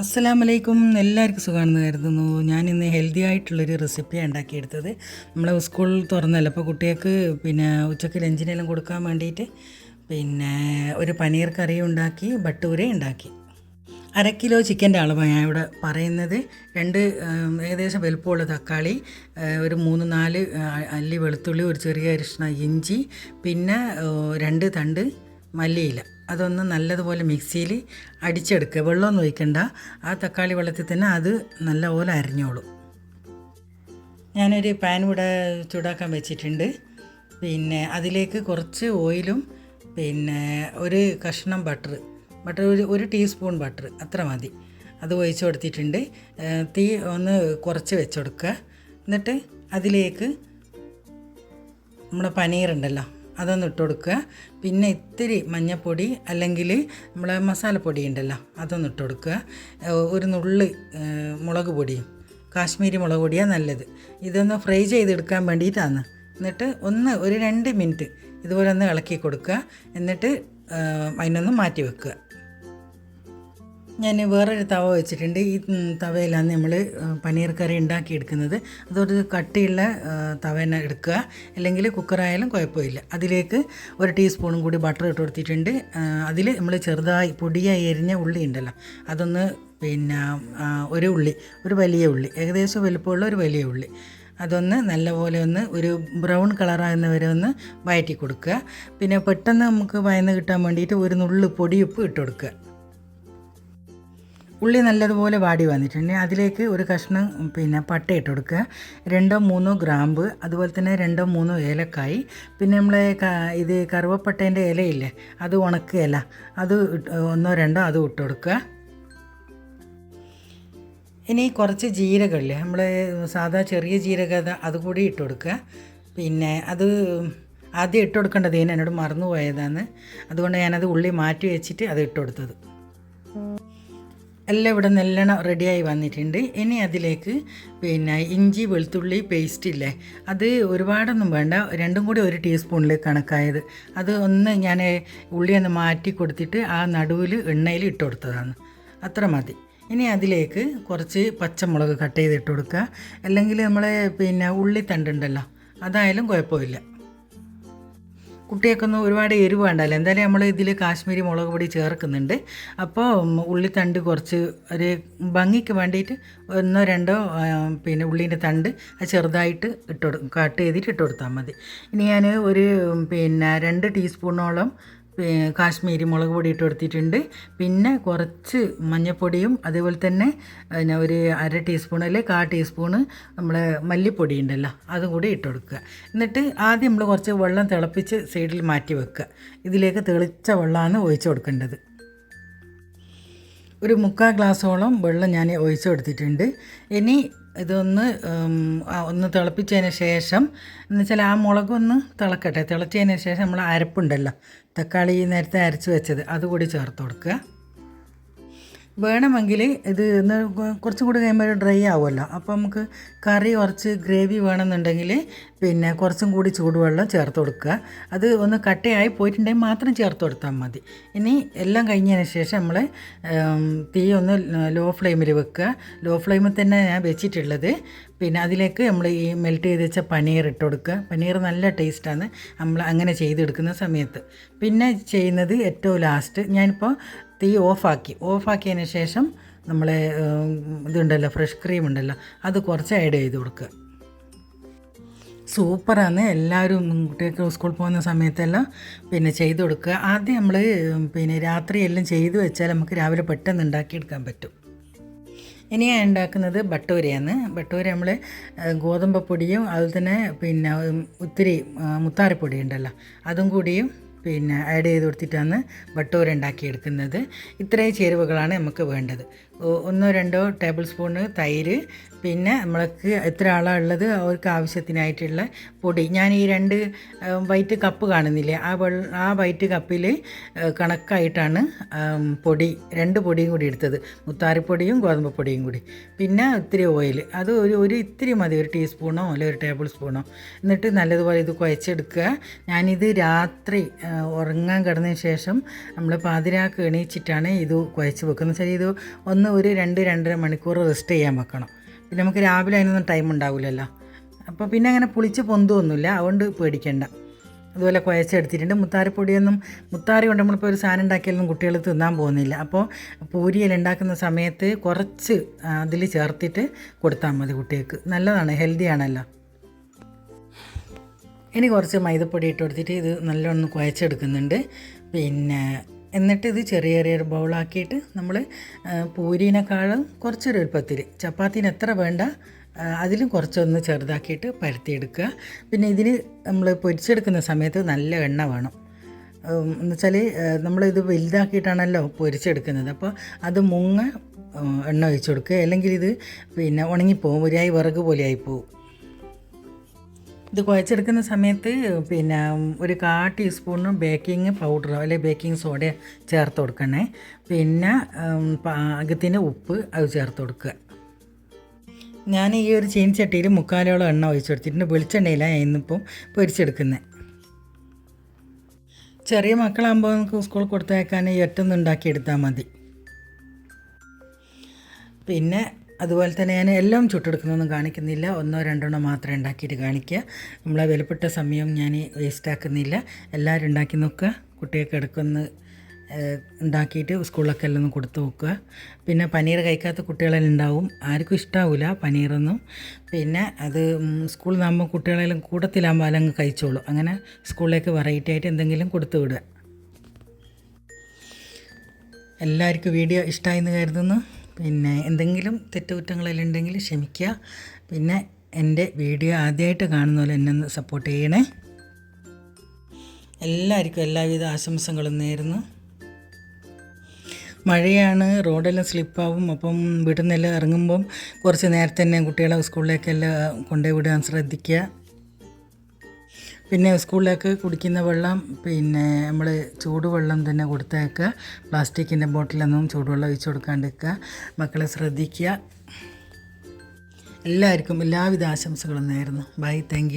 അസ്സലാമു വലൈക്കും എല്ലാവർക്കും സുഖമാണെന്ന് കരുതുന്നു. ഞാൻ ഇന്ന് ഹെൽത്തി ആയിട്ടുള്ളൊരു റെസിപ്പിയാണ് ഉണ്ടാക്കിയെടുത്തത്. നമ്മളെ സ്കൂൾ തുറന്നല്ലോ. അപ്പോൾ കുട്ടികൾക്ക് പിന്നെ ഉച്ചയ്ക്ക് ലഞ്ചിനെല്ലാം കൊടുക്കാൻ വേണ്ടിയിട്ട് പിന്നെ ഒരു പനീർ കറി ഉണ്ടാക്കി ബട്ടൂര ഉണ്ടാക്കി. അര കിലോ ചിക്കന്റെ അളവാണ് ഞാൻ ഇവിടെ പറയുന്നത്. രണ്ട് ഏകദേശം വലുപ്പമുള്ള തക്കാളി ഒരു മൂന്ന് നാല് അല്ലി വെളുത്തുള്ളി ഒരു ചെറിയ അരിഷ്ണ ഇഞ്ചി പിന്നെ രണ്ട് തണ്ട് മല്ലിയില. അതൊന്ന് നല്ലതുപോലെ മിക്സിയിൽ അടിച്ചെടുക്കുക. വെള്ളമൊന്നും ഒഴിക്കണ്ട. ആ തക്കാളി വെള്ളത്തിൽ തന്നെ അത് നല്ലപോലെ അരിഞ്ഞോളും. ഞാനൊരു പാൻ ഇവിടെ ചൂടാക്കാൻ വെച്ചിട്ടുണ്ട്. പിന്നെ അതിലേക്ക് കുറച്ച് ഓയിലും പിന്നെ ഒരു കഷ്ണം ബട്ടർ ബട്ടർ ഒരു ഒരു ടീസ്പൂൺ ബട്ടർ അത്ര മതി. അത് ഒഴിച്ച് കൊടുത്തിട്ടുണ്ട്. തീ ഒന്ന് കുറച്ച് വെച്ചെടുക്കുക എന്നിട്ട് അതിലേക്ക് നമ്മുടെ പനീറുണ്ടല്ലോ അതൊന്ന് ഇട്ട് കൊടുക്കുക. പിന്നെ ഇത്തിരി മഞ്ഞൾപ്പൊടി അല്ലെങ്കിൽ നമ്മളെ മസാലപ്പൊടി ഉണ്ടല്ലോ അതൊന്ന് ഇട്ട് കൊടുക്കുക. ഒരു നുള്ളി മുളക് പൊടിയും കാശ്മീരി മുളക് പൊടിയാണ് നല്ലത്. ഇതൊന്ന് ഫ്രൈ ചെയ്തെടുക്കാൻ വേണ്ടിയിട്ടാണ്. എന്നിട്ട് ഒന്ന് ഒരു രണ്ട് മിനിറ്റ് ഇതുപോലെ ഒന്ന് ഇളക്കി കൊടുക്കുക. എന്നിട്ട് അതിനൊന്ന് മാറ്റി വെക്കുക. ഞാൻ വേറൊരു തവ വെച്ചിട്ടുണ്ട്. ഈ തവയിലാണ് നമ്മൾ പനീർ കറി ഉണ്ടാക്കിയെടുക്കുന്നത്. അതൊരു കട്ടിയുള്ള ആ, തവ തന്നെ എടുക്കുക. അല്ലെങ്കിൽ കുക്കറായാലും കുഴപ്പമില്ല. അതിലേക്ക് ഒരു ടീസ്പൂണും കൂടി ബട്ടർ ഇട്ട് കൊടുത്തിട്ടുണ്ട്. അതിൽ നമ്മൾ ചെറുതായി പൊടിയായി എരിഞ്ഞ ഉള്ളി ഉണ്ടല്ലോ. അതൊന്ന് പിന്നെ ഒരു ഉള്ളി ഒരു വലിയ ഉള്ളി ഏകദേശം വലുപ്പമുള്ള ഒരു വലിയ ഉള്ളി. അതൊന്ന് നല്ലപോലെ ഒന്ന് ഒരു ബ്രൗൺ കളറാകുന്ന വരെ ഒന്ന് വയറ്റി കൊടുക്കുക പിന്നെ പെട്ടെന്ന് നമുക്ക് വയന്ന് കിട്ടാൻ വേണ്ടിയിട്ട് ഒരു നുള്ളു പൊടിയുപ്പ് ഇട്ട് കൊടുക്കുക. ഉള്ളി നല്ലതുപോലെ വാടി വന്നിട്ടുണ്ട്. അതിലേക്ക് ഒരു കഷ്ണം പിന്നെ പട്ട ഇട്ട് കൊടുക്കുക. രണ്ടോ മൂന്നോ ഗ്രാമ്പ് അതുപോലെ തന്നെ രണ്ടോ മൂന്നോ ഏലക്കായി. പിന്നെ നമ്മൾ ഇത് കറുവപ്പട്ടേന്റെ ഇലയില്ലേ അത് ഉണക്ക അത് ഒന്നോ രണ്ടോ അത് ഇട്ട് കൊടുക്കുക. ഇനി കുറച്ച് ജീരകമില്ലേ നമ്മൾ സാധാ ചെറിയ ജീരകം അത് അതുകൂടി ഇട്ട് കൊടുക്കുക. പിന്നെ അത് ആദ്യം ഇട്ട് കൊടുക്കേണ്ടത് എന്നോട് മറന്നുപോയതാണ്. അതുകൊണ്ട് ഞാനത് ഉള്ളി മാറ്റി വെച്ചിട്ട് അത് ഇട്ട് കൊടുത്തത്. എല്ലാം ഇവിടെ നല്ലോണം റെഡിയായി വന്നിട്ടുണ്ട്. ഇനി അതിലേക്ക് പിന്നെ ഇഞ്ചി വെളുത്തുള്ളി പേസ്റ്റ് ഇല്ലേ? അത് ഒരുപാടൊന്നും വേണ്ട. രണ്ടും കൂടി ഒരു ടീസ്പൂണിൽ കണക്കായത്. അത് ഒന്ന് ഞാൻ ഉള്ളി ഒന്ന് മാറ്റി കൊടുത്തിട്ട് ആ നടുവിൽ എണ്ണയിൽ ഇട്ട് കൊടുത്തതാണ്. അത്ര മതി. ഇനി അതിലേക്ക് കുറച്ച് പച്ചമുളക് കട്ട് ചെയ്തിട്ട് കൊടുക്കുക. അല്ലെങ്കിൽ നമ്മളെ പിന്നെ ഉള്ളി തണ്ടുണ്ടല്ലോ അതായാലും കുഴപ്പമില്ല. കുട്ടികൾക്കൊന്നും ഒരുപാട് എരിവ് വേണ്ടല്ലോ. എന്തായാലും നമ്മൾ ഇതിൽ കാശ്മീരി മുളക് പൊടി ചേർക്കുന്നുണ്ട്. അപ്പോൾ ഉള്ളിത്തണ്ട് കുറച്ച് ഒരു ഭംഗിക്ക് വേണ്ടിയിട്ട് ഒന്നോ രണ്ടോ പിന്നെ ഉള്ളീന്റെ തണ്ട് അത് ചെറുതായിട്ട് ഇട്ട് കൊടു കട്ട് ചെയ്തിട്ട് ഇട്ട് കൊടുത്താൽ മതി. ഇനി ഞാൻ ഒരു പിന്നെ രണ്ട് ടീസ്പൂണോളം കാശ്മീരി മുളക് പൊടി ഇട്ട് കൊടുത്തിട്ടുണ്ട് പിന്നെ കുറച്ച് മഞ്ഞൾപ്പൊടിയും അതേപോലെ തന്നെ പിന്നെ ഒരു അര ടീസ്പൂൺ അല്ലെങ്കിൽ കാ ടീസ്പൂണ് നമ്മളെ മല്ലിപ്പൊടി ഉണ്ടല്ലോ അതും കൂടി ഇട്ട് കൊടുക്കുക. എന്നിട്ട് ആദ്യം നമ്മൾ കുറച്ച് വെള്ളം തിളപ്പിച്ച് സൈഡിൽ മാറ്റി വെക്കുക. ഇതിലേക്ക് തെളിച്ച വെള്ളമാണ് ഒഴിച്ചു കൊടുക്കേണ്ടത്. ഒരു മുക്കാൽ ഗ്ലാസ്സോളം വെള്ളം ഞാൻ ഒഴിച്ചു കൊടുത്തിട്ടുണ്ട്. ഇനി ഇതൊന്ന് ഒന്ന് തിളപ്പിച്ചതിന് ശേഷം എന്നുവെച്ചാൽ ആ മുളകൊന്ന് തിളക്കട്ടെ. തിളച്ചതിന് ശേഷം നമ്മൾ അരപ്പുണ്ടല്ലോ തക്കാളി നേരത്തെ അരച്ച് വെച്ചത്. അതുകൂടി ചേർത്ത് കൊടുക്കുക. വേണമെങ്കിൽ ഇത് ഒന്ന് കുറച്ചും കൂടി കഴിയുമ്പോൾ ഡ്രൈ ആവുമല്ലോ. അപ്പോൾ നമുക്ക് കറി കുറച്ച് ഗ്രേവി വേണമെന്നുണ്ടെങ്കിൽ പിന്നെ കുറച്ചും കൂടി ചൂടുവെള്ളം ചേർത്ത് കൊടുക്കുക. അത് ഒന്ന് കട്ടയായി പോയിട്ടുണ്ടെങ്കിൽ മാത്രം ചേർത്ത് കൊടുത്താൽ മതി. ഇനി എല്ലാം കഴിഞ്ഞതിന് ശേഷം നമ്മൾ തീ ഒന്ന് ലോ ഫ്ലെയിമിൽ വെക്കുക. ലോ ഫ്ലെയിമിൽ തന്നെ ഞാൻ വെച്ചിട്ടുള്ളത്. പിന്നെ അതിലേക്ക് നമ്മൾ ഈ മെൽറ്റ് ചെയ്ത് വെച്ച പനീർ ഇട്ട് കൊടുക്കുക. പനീർ നല്ല ടേസ്റ്റാണ് നമ്മൾ അങ്ങനെ ചെയ്തെടുക്കുന്ന സമയത്ത്. പിന്നെ ചെയ്യുന്നത് ഏറ്റവും ലാസ്റ്റ് ഞാനിപ്പോൾ തീ ഓഫാക്കി. ഓഫാക്കിയതിന് ശേഷം നമ്മൾ ഇതുണ്ടല്ലോ ഫ്രഷ് ക്രീം ഉണ്ടല്ലോ അത് കുറച്ച് ആഡ് ചെയ്ത് കൊടുക്കുക. സൂപ്പറാണ് എല്ലാവരും കുട്ടികൾക്ക് സ്കൂളിൽ പോകുന്ന സമയത്തെല്ലാം പിന്നെ ചെയ്ത് കൊടുക്കുക. ആദ്യം നമ്മൾ പിന്നെ രാത്രി എല്ലാം ചെയ്ത് വെച്ചാൽ നമുക്ക് രാവിലെ പെട്ടെന്ന് ഉണ്ടാക്കിയെടുക്കാൻ പറ്റും. ഇനി ഞാൻ ഉണ്ടാക്കുന്നത് ബട്ടൂരയാണ്. ബട്ടൂര നമ്മൾ ഗോതമ്പ് പൊടിയും അതുപോലെ തന്നെ പിന്നെ ഒത്തിരി ആ, മുത്താറിപ്പൊടി ഉണ്ടല്ലോ അതും കൂടിയും പിന്നെ ആഡ് ചെയ്ത് കൊടുത്തിട്ടാണ് ഉണ്ടാക്കി എടുക്കുന്നത്. ഇത്രയും ചേരുവകളാണ് നമുക്ക് വേണ്ടത്. ഒന്നോ രണ്ടോ ടേബിൾ സ്പൂണ് തൈര് പിന്നെ നമ്മൾക്ക് എത്ര ആളാണ് ഉള്ളത് അവർക്ക് ആവശ്യത്തിനായിട്ടുള്ള പൊടി. ഞാൻ ഈ രണ്ട് വൈറ്റ് കപ്പ് കാണുന്നില്ലേ ആ വെള്ള ആ വൈറ്റ് കപ്പിൽ കണക്കായിട്ടാണ് പൊടി രണ്ട് പൊടിയും കൂടി എടുത്തത്. മുത്താറിപ്പൊടിയും ഗോതമ്പ് പൊടിയും കൂടി. പിന്നെ ഇത്തിരി ഓയിൽ അത് ഒരു ഒരു ഇത്തിരി മതി ഒരു ടീസ്പൂണോ അല്ലെങ്കിൽ ഒരു ടേബിൾ സ്പൂണോ എന്നിട്ട് നല്ലതുപോലെ ഇത് കുഴച്ചെടുക്കുക. ഞാനിത് രാത്രി ഉറങ്ങാൻ കിടന്നതിന് ശേഷം നമ്മൾ പാതിരാക്ക് എണീച്ചിട്ടാണ് ഇത് കുഴച്ച് വെക്കുന്നത്. വെച്ചാൽ ഇത് ഒന്ന് ഒരു രണ്ട് രണ്ടര മണിക്കൂർ റെസ്റ്റ് ചെയ്യാൻ വെക്കണം. പിന്നെ നമുക്ക് രാവിലെ അതിനൊന്നും ടൈം ഉണ്ടാവില്ലല്ലോ. അപ്പോൾ പിന്നെ അങ്ങനെ പുളിച്ച് പൊന്തുമൊന്നുമില്ല അതുകൊണ്ട് പേടിക്കേണ്ട. അതുപോലെ കുഴച്ചെടുത്തിട്ടുണ്ട് മുത്താരിപ്പൊടിയൊന്നും മുത്താരി കൊണ്ട് നമ്മളിപ്പോൾ ഒരു സാധനം ഉണ്ടാക്കിയാലൊന്നും കുട്ടികൾ തിന്നാൻ പോകുന്നില്ല. അപ്പോൾ പൂരിയെല്ലാം ഉണ്ടാക്കുന്ന സമയത്ത് കുറച്ച് അതിൽ ചേർത്തിട്ട് കൊടുത്താൽ മതി കുട്ടികൾക്ക്. നല്ലതാണ് ഹെൽത്തിയാണല്ലോ ഇനി കുറച്ച് മൈദപ്പൊടി ഇട്ട് കൊടുത്തിട്ട് ഇത് നല്ലോണം കുഴച്ചെടുക്കുന്നുണ്ട്. പിന്നെ എന്നിട്ട് ഇത് ചെറിയ ചെറിയൊരു ബൗളാക്കിയിട്ട് നമ്മൾ പൂരിനേക്കാളും കുറച്ചൊരു എളുപ്പത്തിൽ ചപ്പാത്തിന് എത്ര വേണ്ട അതിലും കുറച്ചൊന്ന് ചെറുതാക്കിയിട്ട് പരത്തിയെടുക്കുക. പിന്നെ ഇതിന് നമ്മൾ പൊരിച്ചെടുക്കുന്ന സമയത്ത് നല്ല എണ്ണ വേണം. എന്നുവെച്ചാൽ എന്ന് വെച്ചാൽ നമ്മളിത് വലുതാക്കിയിട്ടാണല്ലോ പൊരിച്ചെടുക്കുന്നത്. അപ്പോൾ അത് മുങ്ങ എണ്ണ ഒഴിച്ചു കൊടുക്കുക. അല്ലെങ്കിൽ ഇത് പിന്നെ ഉണങ്ങിപ്പോവും ഒരായി വിറക് പോലെ ആയിപ്പോവും. ഇത് കുഴച്ചെടുക്കുന്ന സമയത്ത് പിന്നെ ഒരു കാ ടീസ്പൂണ് ബേക്കിംഗ് പൗഡറോ അല്ലെങ്കിൽ ബേക്കിംഗ് സോഡ ചേർത്ത് കൊടുക്കണേ. പിന്നെ പാകത്തിന് ഉപ്പ് അത് ചേർത്ത് കൊടുക്കുക. ഞാൻ ഈ ഒരു ചീനിച്ചട്ടിയിൽ മുക്കാലോളം എണ്ണ ഒഴിച്ചു കൊടുത്തിട്ടുണ്ട്. വെളിച്ചെണ്ണയിലാണ് ഇന്നിപ്പം പൊരിച്ചെടുക്കുന്നത് ചെറിയ മക്കളാകുമ്പോൾ നമുക്ക് സ്കൂളിൽ കൊടുത്തേക്കാൻ ഈ ഒറ്റൊന്നും ഉണ്ടാക്കിയെടുത്താൽ മതി. പിന്നെ അതുപോലെ തന്നെ ഞാൻ എല്ലാം ചുട്ടെടുക്കുന്നൊന്നും കാണിക്കുന്നില്ല. ഒന്നോ രണ്ടെണ്ണോ മാത്രമേ ഉണ്ടാക്കിയിട്ട് കാണിക്കുക. നമ്മളെ വിലപ്പെട്ട സമയം ഞാൻ വേസ്റ്റ് ആക്കുന്നില്ല. എല്ലാവരും ഉണ്ടാക്കി നോക്കുക. കുട്ടികൾക്ക് എടുക്കുന്നു ഉണ്ടാക്കിയിട്ട് സ്കൂളിലൊക്കെ എല്ലാം ഒന്ന് കൊടുത്തു നോക്കുക. പിന്നെ പനീർ കഴിക്കാത്ത കുട്ടികളെല്ലാം ഉണ്ടാവും. ആർക്കും ഇഷ്ടാവില്ല പനീറൊന്നും. പിന്നെ അത് സ്കൂളിൽ നിന്നാകുമ്പോൾ കുട്ടികളെല്ലാം കൂട്ടത്തിലാകുമ്പോൾ അല്ലെങ്കിൽ കഴിച്ചോളൂ. അങ്ങനെ സ്കൂളിലേക്ക് വെറൈറ്റി ആയിട്ട് എന്തെങ്കിലും കൊടുത്തു വിടുക. എല്ലാവർക്കും വീഡിയോ ഇഷ്ടമായി എന്ന് കരുതുന്നു. പിന്നെ എന്തെങ്കിലും തെറ്റുകുറ്റങ്ങളെല്ലാം ഉണ്ടെങ്കിൽ ക്ഷമിക്കുക. പിന്നെ എന്റെ വീഡിയോ ആദ്യമായിട്ട് കാണുന്ന പോലെ എന്നെ ഒന്ന് സപ്പോർട്ട് ചെയ്യണേ. എല്ലാവർക്കും എല്ലാവിധ ആശംസകളും നേരുന്നു. മഴയാണ് റോഡെല്ലാം സ്ലിപ്പാവും അപ്പം വീട്ടിൽ നിന്നെല്ലാം ഇറങ്ങുമ്പം കുറച്ച് നേരത്തെ തന്നെ കുട്ടികളെ സ്കൂളിലേക്കെല്ലാം കൊണ്ടുപോയി വിടാൻ ശ്രദ്ധിക്കുക. പിന്നെ സ്കൂളിലേക്ക് കുടിക്കുന്ന വെള്ളം പിന്നെ നമ്മൾ ചൂടുവെള്ളം തന്നെ കൊടുത്തേക്കുക. പ്ലാസ്റ്റിക്കിന്റെ ബോട്ടിലൊന്നും ചൂടുവെള്ളം ഒഴിച്ചു കൊടുക്കാണ്ടിരിക്കുക. മക്കളെ ശ്രദ്ധിക്കുക. എല്ലാവർക്കും എല്ലാവിധ ആശംസകളും നേരുന്നു. Bye thank